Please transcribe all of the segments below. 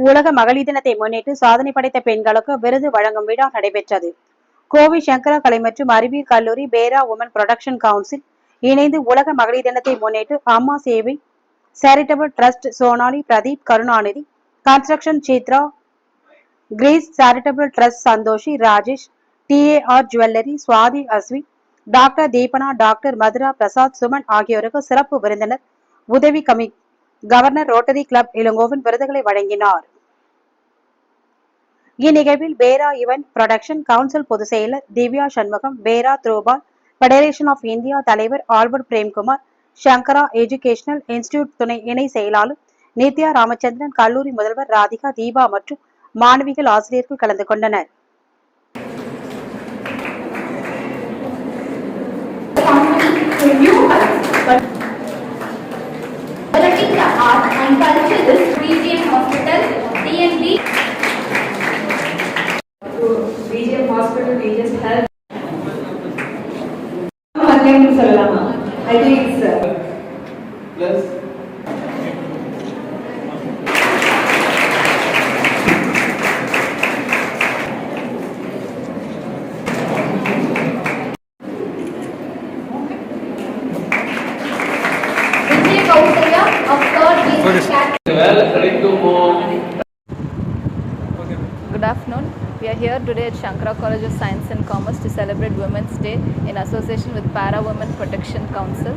உலக மகளிர் தினத்தை முன்னிட்டு சாதனை படைத்த பெண்களுக்கு விருது வழங்கும் விழா நடைபெற்றது. கோவை சங்கரா கலை மற்றும் அறிவியல் கல்லூரி பேரா உமன் புரொடக்ஷன் கவுன்சில் இணைந்து உலக மகளிர் தினத்தை முன்னிட்டு Amma Sevai charitable trust Sonali Pradeep Karunanidhi construction Chitra Gireesh charitable trust Santhoshi Rajesh TAR jewellery Swathi Ashvi doctor Deepana doctor Madhura Prasad Suman ஆகியோருக்கு சிறப்பு விருந்தினர் உதவி கமி கவர்னர் ரோட்டரி கிளப் இளங்கோவன் விருதுகளை வழங்கினார். இந்நிகழ்வில் பேரா இவன் புரொடக்ஷன் கவுன்சில் பொதுச் செயலர் திவ்யா சண்முகம் பேரா த்ரோபால் ஃபெடரேஷன் ஆஃப் இந்தியா தலைவர் Albert Premkumar Sankara educational institute துணை இணை செயலாளர் நித்யா ராமச்சந்திரன் கல்லூரி முதல்வர் ராதிகா தீபா மற்றும் மாணவிகள் ஆசிரியர்கள் கலந்து கொண்டனர். And Culture is BGM Hospital, DND. To BGM Hospital, we just help. I think it's. Plus. Good afternoon. We are here today at Shankara College of Science and Commerce to celebrate Women's Day in association with Para Women Protection Council.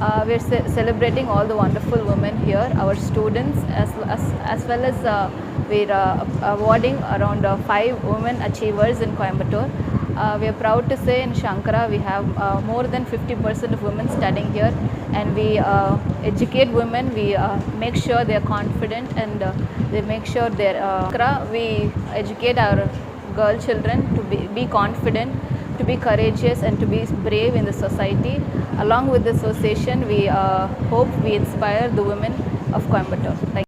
Uh, we are ce- celebrating all the wonderful women here, our students, as, as, as well as uh, we are uh, awarding around uh, five women achievers in Coimbatore. Uh, we are proud to say in Shankara we have uh, more than 50% of women studying here and we uh, educate women, we uh, make sure they are confident and uh, they make sure they're uh, Shankara, we educate our girl children to be, be confident, to be courageous and to be brave in the society. Along with the association, we uh, hope we inspire the women of Coimbatore. Thank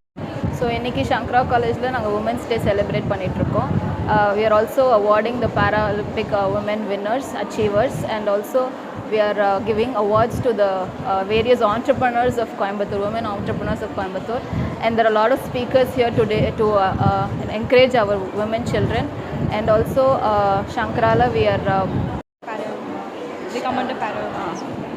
so இன்றைக்கி சங்கரா காலேஜில் நாங்கள் women's day celebrate பண்ணிகிட்ருக்கோம் uh, we are also awarding the Paralympic uh, women winners, achievers, and also we are uh, giving awards to the uh, various entrepreneurs of Coimbatore, women entrepreneurs of Coimbatore. And there are a lot of speakers here today to uh, uh, encourage our women children. And also Shankarala, we are. Um, para. They come under para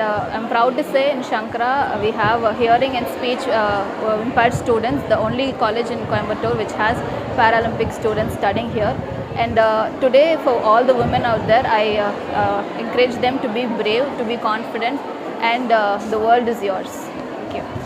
uh, I'm proud to say in Shankara uh, we have a hearing and speech uh, impaired students, the only college in Coimbatore which has Paralympic students studying here. And uh, today, for all the women out there, I uh, uh, encourage them to be brave, to be confident, and uh, the world is yours. Thank you.